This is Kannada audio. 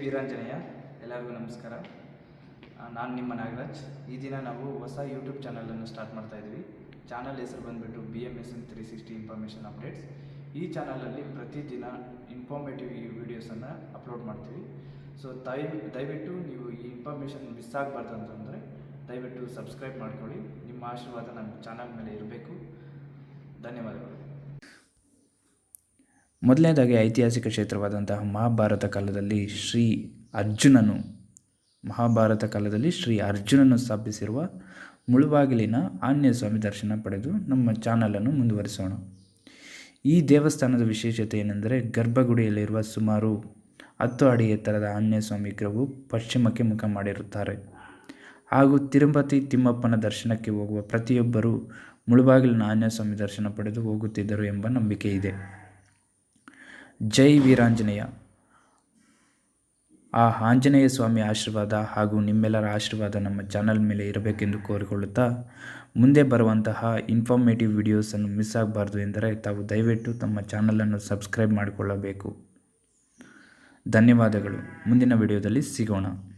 ವೀರಾಂಜನೇಯ, ಎಲ್ಲರಿಗೂ ನಮಸ್ಕಾರ. ನಾನು ನಿಮ್ಮ ನಾಗರಾಜ್. ಈ ದಿನ ನಾವು ಹೊಸ ಯೂಟ್ಯೂಬ್ ಚಾನಲನ್ನು ಸ್ಟಾರ್ಟ್ ಮಾಡ್ತಾ ಇದ್ವಿ. ಚಾನಲ್ ಹೆಸರು ಬಂದುಬಿಟ್ಟು B M S N three sixty information updates ಈ ಚಾನಲಲ್ಲಿ ಪ್ರತಿದಿನ ಇನ್ಫಾರ್ಮೇಟಿವ್ ವೀಡಿಯೋಸನ್ನು ಅಪ್ಲೋಡ್ ಮಾಡ್ತೀವಿ. ಸೊ ದಯ ದಯವಿಟ್ಟು ನೀವು ಈ ಇನ್ಫಾರ್ಮೇಷನ್ ಮಿಸ್ ಆಗಬಾರ್ದು ಅಂತಂದರೆ ದಯವಿಟ್ಟು ಸಬ್ಸ್ಕ್ರೈಬ್ ಮಾಡ್ಕೊಳ್ಳಿ. ನಿಮ್ಮ ಆಶೀರ್ವಾದ ನಮ್ಮ ಚಾನಲ್ ಮೇಲೆ ಇರಬೇಕು. ಧನ್ಯವಾದಗಳು. ಮೊದಲನೇದಾಗಿ ಐತಿಹಾಸಿಕ ಕ್ಷೇತ್ರವಾದಂತಹ ಮಹಾಭಾರತ ಕಾಲದಲ್ಲಿ ಶ್ರೀ ಅರ್ಜುನನು, ಮಹಾಭಾರತ ಕಾಲದಲ್ಲಿ ಶ್ರೀ ಅರ್ಜುನನು ಸ್ಥಾಪಿಸಿರುವ ಮುಳುಬಾಗಿಲಿನ ಆಂಜನೇಯ ಸ್ವಾಮಿ ದರ್ಶನ ಪಡೆದು ನಮ್ಮ ಚಾನಲನ್ನು ಮುಂದುವರಿಸೋಣ. ಈ ದೇವಸ್ಥಾನದ ವಿಶೇಷತೆ ಏನೆಂದರೆ ಗರ್ಭಗುಡಿಯಲ್ಲಿರುವ ಸುಮಾರು ಹತ್ತು ಅಡಿ ಎತ್ತರದ ಆಂಜನೇಯ ಸ್ವಾಮಿ ವಿಗ್ರಹವು ಪಶ್ಚಿಮಕ್ಕೆ ಮುಖ ಮಾಡಿರುತ್ತಾರೆ. ಹಾಗೂ ತಿರುಪತಿ ತಿಮ್ಮಪ್ಪನ ದರ್ಶನಕ್ಕೆ ಹೋಗುವ ಪ್ರತಿಯೊಬ್ಬರೂ ಮುಳುಬಾಗಿಲಿನ ಆಂಜನೇಯ ಸ್ವಾಮಿ ದರ್ಶನ ಪಡೆದು ಹೋಗುತ್ತಿದ್ದರು ಎಂಬ ನಂಬಿಕೆ ಇದೆ ಜೈ ವೀರಾಂಜನೇಯ. ಆ ಆಂಜನೇಯ ಸ್ವಾಮಿ ಆಶೀರ್ವಾದ ಹಾಗೂ ನಿಮ್ಮೆಲ್ಲರ ಆಶೀರ್ವಾದ ನಮ್ಮ ಚಾನಲ್ ಮೇಲೆ ಇರಬೇಕೆಂದು ಕೋರಿಕೊಳ್ಳುತ್ತಾ ಮುಂದೆ ಬರುವಂತಹ ಇನ್ಫಾರ್ಮೇಟಿವ್ ವಿಡಿಯೋಸನ್ನು ಮಿಸ್ ಆಗಬಾರ್ದು ಎಂದರೆ ತಾವು ದಯವಿಟ್ಟು ತಮ್ಮ ಚಾನಲನ್ನು ಸಬ್ಸ್ಕ್ರೈಬ್ ಮಾಡಿಕೊಳ್ಳಬೇಕು. ಧನ್ಯವಾದಗಳು. ಮುಂದಿನ ವಿಡಿಯೋದಲ್ಲಿ ಸಿಗೋಣ.